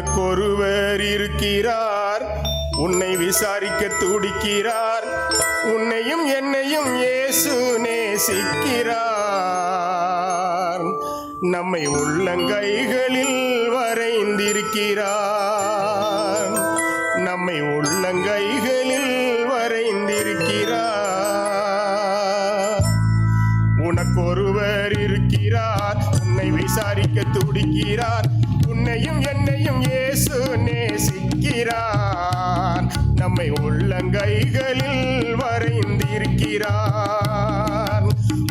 உனக்கொருவர் இருக்கிறார். உன்னை விசாரிக்க துடிக்கிறார். உன்னையும் என்னையும் இயேசு நேசிக்கிறார். நம்மை உள்ளங்கைகளில் வரைந்திருக்கிறார். நம்மை உள்ளங்கைகளில் வரைந்திருக்கிறார். உனக்கொருவர் இருக்கிறார். உன்னை விசாரிக்க துடிக்கிறார். உன்னையும் என்னையும் இயேசு நேசிக்கிறான் நம்மை உள்ளங்கைகளில் உனக்கு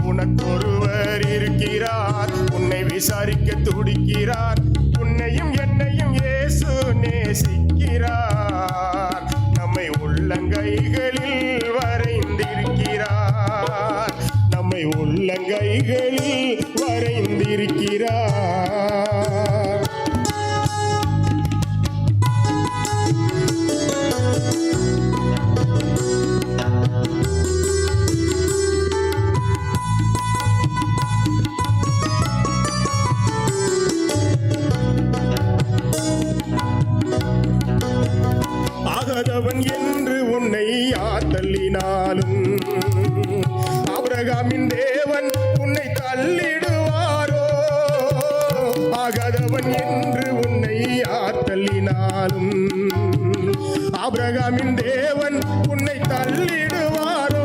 உனக்கொருவர் இருக்கிறார். உன்னை விசாரிக்க துடிக்கிறார். உன்னையும் என்னையும் இயேசு நேசிக்கிறார். நம்மை உள்ளங்கைகளில் வரைந்திருக்கிறார். நம்மை உள்ளங்கைகளில் வரைந்திருக்கிறார். தேவன் என்று உன்னை யார் தள்ளினாலும் ஆபிரகாமின் தேவன் உன்னை தள்ளிடுவாரோ?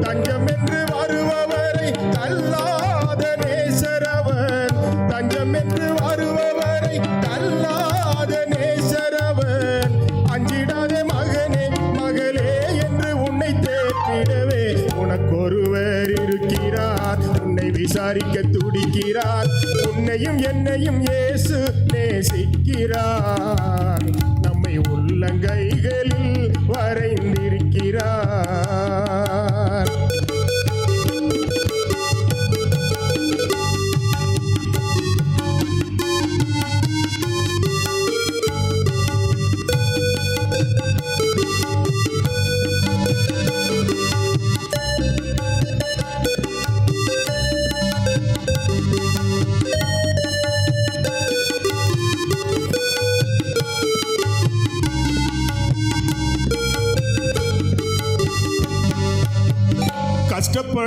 தஞ்சம் என்று வருபவரை தள்ளாத நேசரவர். தஞ்சம் என்று வருபவரை தள்ளாத நேசரவர். அஞ்சிடாத மகனே மகளே என்று உன்னை தேற்றிடவே உனக்கொருவர் இருக்கிறார். விசாரிக்க துடிக்கிறார். உன்னையும் என்னையும் இயேசு நேசிக்கிறார். நம்மை உள்ளங்கை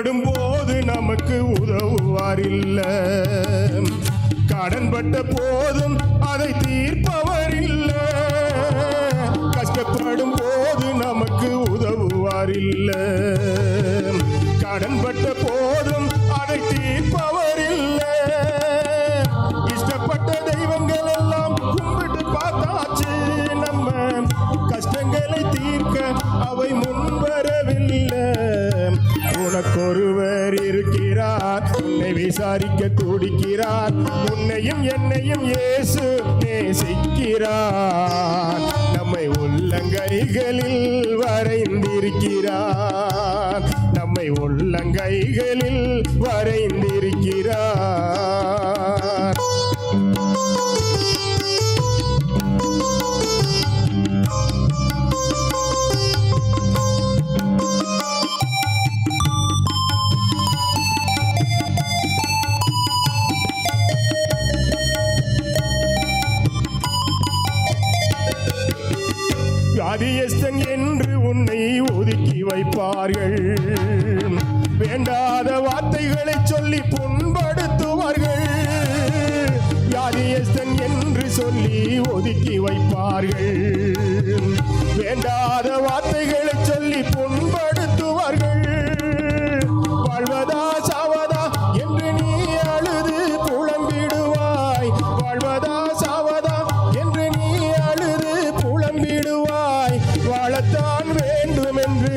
கஷ்டப்படும் போது நமக்கு உதவுவார் இல்ல கடன்பட்ட போதும் அதை தீர்ப்பவர் இல்ல கஷ்டப்படும் போது நமக்கு உதவுவார் இல்ல கடன்பட்ட போதும் உன்னை விசாரிக்க துடிக்கிறார். உன்னையும் என்னையும் இயேசு நேசிக்கிறார். நம்மை உள்ளங்கைகளில் வரைந்திருக்கிறார். நம்மை உள்ளங்கைகளில் வரைந்திருக்கிறார். வியாதியஸ்தன் என்று உன்னை ஒதுக்கி வைப்பார்கள். வேண்டாத வார்த்தைகளை சொல்லி புண்படுத்துவார்கள். வியாதியஸ்தன் என்று சொல்லி ஒதுக்கி வைப்பார்கள். வேண்டாத வார்த்தைகள்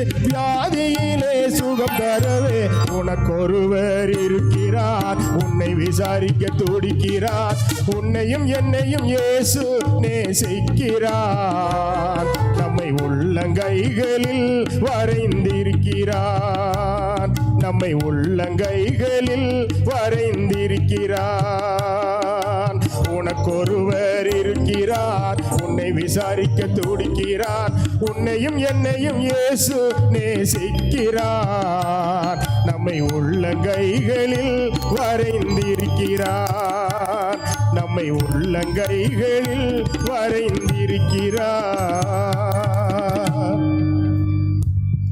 வியாதியிலே சுகம் தரவே உனக்கொருவர் இருக்கிறார். உன்னை விசாரிக்க துடிக்கிறார். உன்னையும் என்னையும் இயேசு நேசிக்கிறார். நம்மை உள்ளங்கைகளில் வரைந்திருக்கிறார். நம்மை உள்ளங்கைகளில் வரைந்திருக்கிறார். உனக்கொருவர் இருக்கிறார். உன்னை விசாரிக்க துடிக்கிறார். உன்னையும் என்னையும் இயேசு நேசிக்கிறார். நம்மை உள்ள கைகளில் வரைந்திருக்கிறார். நம்மை நம்மை உள்ளங்கைகளில் வரைந்திருக்கிறார்.